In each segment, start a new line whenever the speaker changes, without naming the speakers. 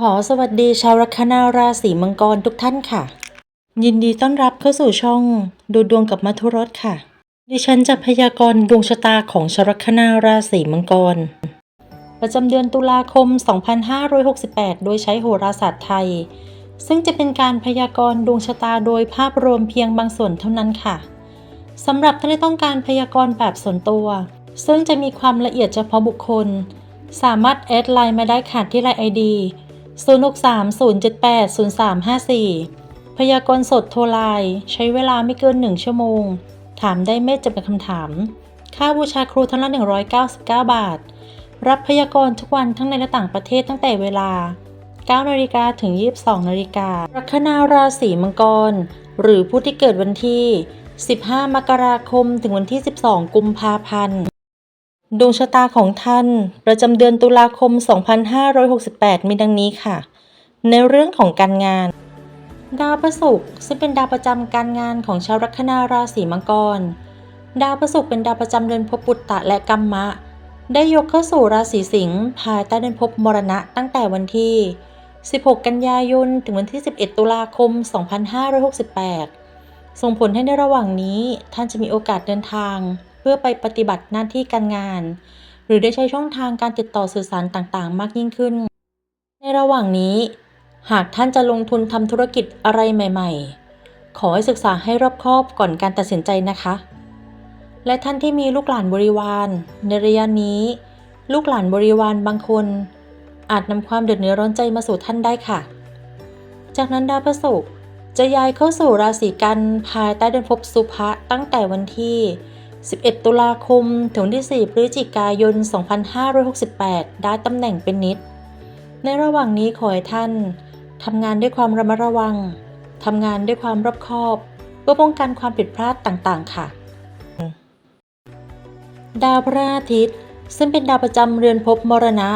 ขอสวัสดีชาวลัคนาราศีมังกรทุกท่านค่ะ ยินดีต้อนรับเข้าสู่ช่องดูดวงกับมัทุรสค่ะ ดิฉันจะพยากรณ์ดวงชะตาของชาวลัคนาราศีมังกร ประจำเดือนตุลาคม 2568 โดยใช้โหราศาสตร์ไทย ซึ่งจะเป็นการพยากรณ์ดวงชะตาโดยภาพรวมเพียงบางส่วนเท่านั้นค่ะสำหรับท่านที่ต้องการพยากรณ์แบบส่วนตัว ซึ่งจะมีความละเอียดเฉพาะบุคคล สามารถแอดไลน์มาได้ค่ะที่ไลน์ไอดี 0630780354 พยากรณ์สดโทรไลน์ใช้เวลาไม่เกิน 1 ชั่วโมง ถามได้ไม่จำกัดคำถาม ค่าบูชาครูท่านละ 199 บาท รับพยากรณ์ทุกวันทั้งในและต่างประเทศตั้งแต่เวลา9นาฬิกาถึง 22นาฬิกาลัคนาราศีมังกร หรือผู้ที่เกิดวันที่ 15 มกราคม ถึงวันที่ 12 กุมภาพันธ์ ดวงชะตาของท่าน ประจำเดือนตุลาคม 2568 มีดังนี้ค่ะ ในเรื่องของการงาน ดาวพฤหัสซึ่งเป็นดาวประจำการงานของชาวลัคนาราศีมังกร ดาวพฤหัสเป็นดาวประจำเดือนภพปุตตะและกัมมะ ได้ยกเข้าสู่ราศีสิงห์ภายใต้เดือนภพมรณะตั้งแต่วันที่ 16 กันยายน ถึงวันที่ 11 ตุลาคม 2568 ส่งผลให้ในระหว่างนี้ท่านจะมีโอกาสเดินทาง พื่อไปปฏิบัติหน้าที่การงาน หรือได้ใช้ช่องทางการติดต่อสื่อสารต่างๆ มากยิ่งขึ้น ในระหว่างนี้ หากท่านจะลงทุนทำธุรกิจอะไรใหม่ ๆ ขอให้ศึกษาให้รอบคอบก่อนการตัดสินใจนะคะ และท่านที่มีลูกหลานบริวาร ในระยะนี้ ลูกหลานบริวารบางคน อาจนำความเดือดเนื้อร้อนใจมาสู่ท่านได้ค่ะ จากนั้นดาวพฤหัสจะย้ายเข้าสู่ราศีกันภายใต้เดือนภพสุภะตั้งแต่วันที่ 11 ตุลาคม ถึงวันที่ 4 พฤศจิกายน 2568 ได้ตำแหน่งเป็นนิด ในระหว่างนี้ขอให้ท่านทำงานด้วยความระมัดระวังทำงานด้วยความรอบคอบ เพื่อป้องกันความผิดพลาดต่างๆ ค่ะ ดาวพระอาทิตย์ ซึ่งเป็นดาวประจำเรือนภพมรณะ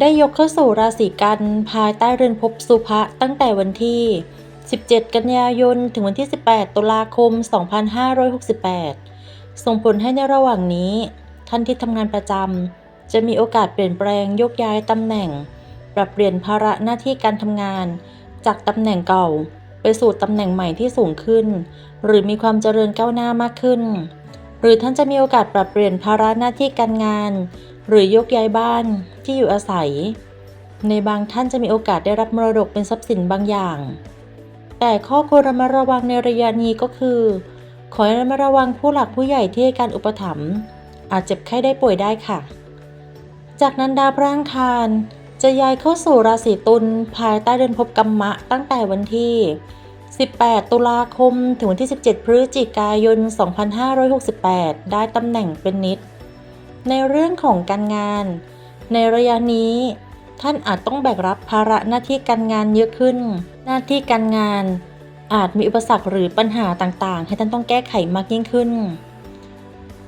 ได้ยกเข้าสู่ราศีกันภายใต้เรือนภพสุภะตั้งแต่วันที่ 17 กันยายน ถึงวันที่ 18 ตุลาคม 2568 ส่งผลให้ในระหว่างนี้ ท่านที่ทำงานประจำจะมีโอกาสเปลี่ยนแปลงโยกย้ายตำแหน่ง ปรับเปลี่ยนภาระหน้าที่การทำงาน จากตำแหน่งเก่า ไปสู่ตำแหน่งใหม่ที่สูงขึ้น หรือมีความเจริญก้าวหน้ามากขึ้น หรือท่านจะมีโอกาสปรับเปลี่ยนภาระหน้าที่การงาน หรือโยกย้ายบ้านที่อยู่อาศัย ในบางท่านจะมีโอกาสได้รับมรดกเป็นทรัพย์สินบางอย่าง แต่ข้อควรระมัดระวังในระยะนี้ก็คือ ขอให้ระมัดระวังผู้หลักผู้ใหญ่ที่ให้การอุปถัมภ์อาจเจ็บไข้ได้ป่วยได้ค่ะ จากนั้นดาวพระอังคารจะย้ายเข้าสู่ราศีตุลภายใต้เดือนภพกัมมะตั้งแต่วันที่ 18 ตุลาคมถึงวันที่ 17 พฤศจิกายน 2568 ได้ตำแหน่งเป็นนิด ในเรื่องของการงาน ในระยะนี้ท่านอาจต้องแบกรับภาระหน้าที่การงานเยอะขึ้น หน้าที่การงาน อาจมีอุปสรรคหรือปัญหาต่างๆ ให้ท่านต้องแก้ไขมากยิ่งขึ้น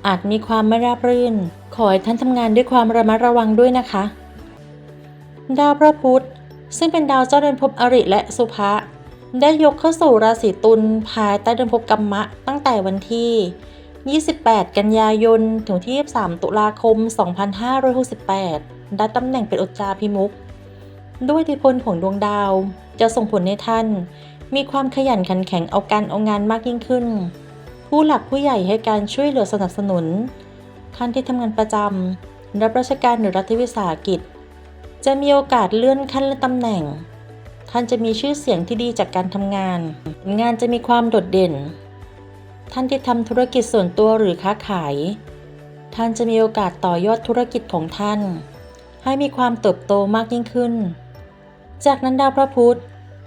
อาจมีความไม่ราบรื่น ขอให้ท่านทำงานด้วยความระมัดระวังด้วยนะคะ ดาวพระพุธซึ่งเป็นดาวเจ้าเดือนภพอริและสุภะได้ยกเข้าสู่ราศีตุลภายใต้เดือนภพกัมมะ ตั้งแต่วันที่ 28 กันยายน ถึงที่23 ตุลาคม 2568 ได้ตำแหน่งเป็นอุจจาพิมุก ด้วยอิทธิพลของดวงดาวจะส่งผลให้ท่าน มีความขยันขันแข็งเอาการเอางานมากยิ่งขึ้น ผู้หลักผู้ใหญ่ให้การช่วยเหลือสนับสนุน ท่านที่ทำงานประจำรับราชการหรือรัฐวิสาหกิจ จะมีโอกาสเลื่อนขั้นและตำแหน่ง ท่านจะมีชื่อเสียงที่ดีจากการทำงาน งานจะมีความโดดเด่น ท่านที่ทำธุรกิจส่วนตัวหรือค้าขาย ท่านจะมีโอกาสต่อยอดธุรกิจของท่าน ให้มีความเติบโตมากยิ่งขึ้น จากนั้นดาวพระพุธ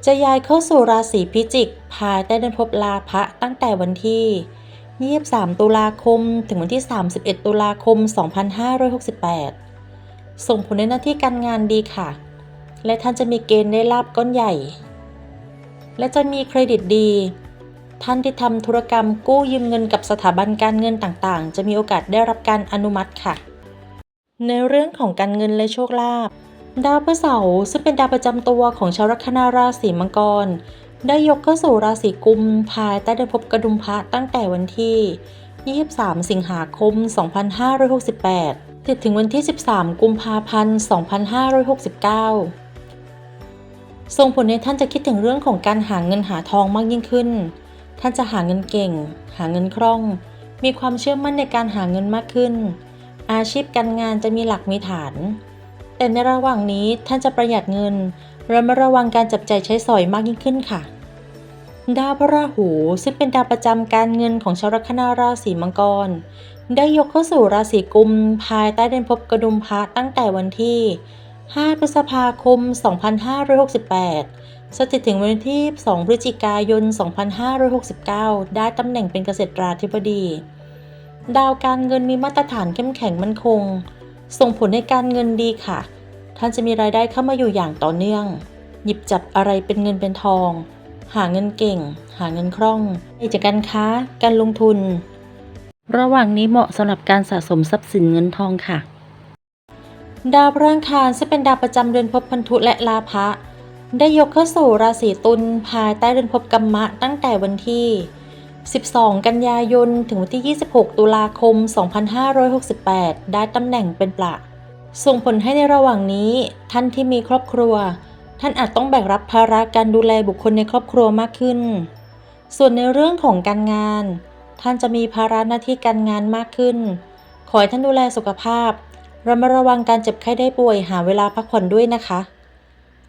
จะย้ายเข้าสู่ราศีพิจิก ภายใต้เดือนภพลาภะตั้งแต่วันที่ 23 ตุลาคม ถึงวันที่ 31 ตุลาคม 2568 ส่งผลในหน้าที่การงานดีค่ะ และท่านจะมีเกณฑ์ได้ลาบก้อนใหญ่ และจะมีเครดิตดี ท่านที่ทำธุรกรรมกู้ยืมเงินกับสถาบันการเงินต่างๆ จะมีโอกาสได้รับการอนุมัติค่ะ ในเรื่องของการเงินและโชคลาภ ดาวพฤหัสซึ่งเป็นดาวประจำตัวของชาวลัคนาราศีมังกร ได้ยกเข้าสู่ราศีกุมภายใต้เดือนภพกระดุมพระตั้งแต่วันที่ 23 สิงหาคม 2568 ติดถึงวันที่ 13 กุมภาพันธ์ 2569 ส่งผลให้ท่านจะคิดถึงเรื่องของการหาเงินหาทองมากยิ่งขึ้น ท่านจะหาเงินเก่ง หาเงินคล่อง มีความเชื่อมั่นในการหาเงินมากขึ้น อาชีพการงานจะมีหลักมีฐาน แต่ในระหว่างนี้ท่านจะประหยัดเงินระมัดระวังการจับใจ่ายใช้สอยมากยิ่งขึ้นค่ะ ดาวพระราหูซึ่งเป็นดาวประจำการเงินของชาวลัคนาราศีมังกร ได้ยกเข้าสู่ราศีกุมภายใต้เดือนภพกระดุมพระตั้งแต่วันที่ 5 พฤษภาคม 2568 สถิตถึงวันที่ 2 พฤศจิกายน 2569 ได้ตำแหน่งเป็นเกษตราธิบดี ดาวการเงินมีมาตรฐานเข้มแข็งมั่นคง ส่งผลในการเงินดีค่ะ ท่านจะมีรายได้เข้ามาอยู่อย่างต่อเนื่อง หยิบจับอะไรเป็นเงินเป็นทอง หาเงินเก่ง หาเงินคล่องกิจการค้า การลงทุน ระหว่างนี้เหมาะสำหรับการสะสมทรัพย์สินเงินทองค่ะ ดาวพระอังคารซึ่งเป็นดาวประจำเดือนภพพันธุและลาภะได้ยกเข้าสู่ราศีตุลภายใต้เดือนภพกัมมะตั้งแต่วันที่ 12 กันยายน ถึงวันที่ 26 ตุลาคม 2568 ได้ตำแหน่งเป็นประส่งผลให้ในระหว่างนี้ ท่านที่มีครอบครัว ท่านอาจต้องแบกรับภาระการดูแลบุคคลในครอบครัวมากขึ้น ส่วนในเรื่องของการงาน ท่านจะมีภาระหน้าที่การงานมากขึ้น ขอให้ท่านดูแลสุขภาพระมัดระวังการเจ็บไข้ได้ป่วยหาเวลาพักผ่อนด้วยนะคะ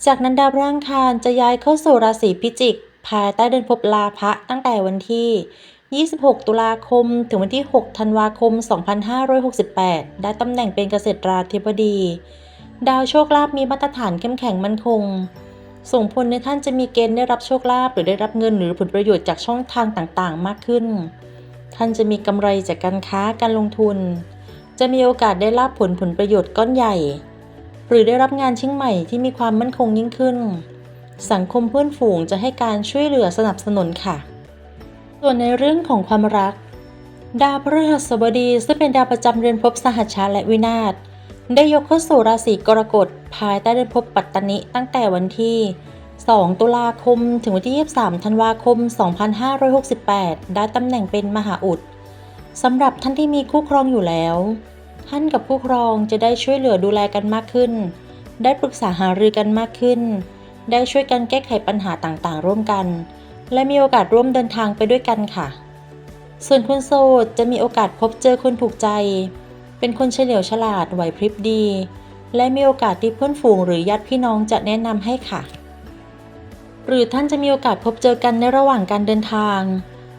จากนั้นดาวระอังคารจะย้ายเข้าสู่ราศีพิจิก ภายใต้เดือนภพลาภะตั้งแต่วันที่ 26 ตุลาคม ถึงวันที่ 6 ธันวาคม 2568 ได้ตำแหน่งเป็นเกษตราธิบดี ดาวโชคลาภมีมาตรฐานเข้มแข็งมั่นคง ส่งผลในท่านจะมีเกณฑ์ได้รับโชคลาภหรือได้รับเงินหรือผลประโยชน์จากช่องทางต่างๆ มากขึ้น ท่านจะมีกำไรจากการค้าการลงทุน จะมีโอกาสได้รับผลผลประโยชน์ก้อนใหญ่ หรือได้รับงานชิ้นใหม่ที่มีความมั่นคงยิ่งขึ้น สังคมเพื่อนฝูงจะให้การช่วยเหลือสนับสนุนค่ะ ส่วนในเรื่องของความรัก ดาวพฤหัสบดีซึ่งเป็นดาวประจำเรือนภพสหัชชาและวินาศได้ยกเข้าสู่ราศีกรกฎภายใต้เดือนภพปัตตนิตั้งแต่วันที่ 2 ตุลาคม ถึงวันที่ 23 ธันวาคม 2568 ได้ตำแหน่งเป็นมหาอุดสำหรับท่านที่มีคู่ครองอยู่แล้ว ท่านกับคู่ครองจะได้ช่วยเหลือดูแลกันมากขึ้น ได้ปรึกษาหารือกันมากขึ้น ได้ช่วยกันแก้ไขปัญหาต่างๆ ร่วมกัน และมีโอกาสร่วมเดินทางไปด้วยกันค่ะ ส่วนคนโสดจะมีโอกาสพบเจอคนถูกใจ เป็นคนเฉลียวฉลาดไหวพริบดี และมีโอกาสที่เพื่อนฝูงหรือญาติพี่น้องจะแนะนำให้ค่ะ หรือท่านจะมีโอกาสพบเจอกันในระหว่างการเดินทาง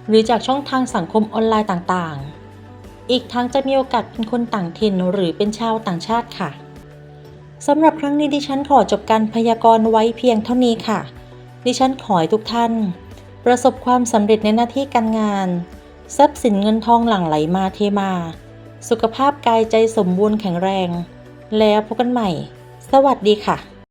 หรือจากช่องทางสังคมออนไลน์ต่างๆ อีกทั้งจะมีโอกาสเป็นคนต่างถิ่นหรือเป็นชาวต่างชาติค่ะ สำหรับครั้งนี้ดิฉันขอจบการพยากรณ์ไว้เพียงเท่านี้ค่ะ ดิฉันขอให้ทุกท่าน ประสบความสำเร็จในหน้าที่การงาน ทรัพย์สินเงินทองหลั่งไหลมาเทมา สุขภาพกายใจสมบูรณ์แข็งแรง แล้วพบกันใหม่ สวัสดีค่ะ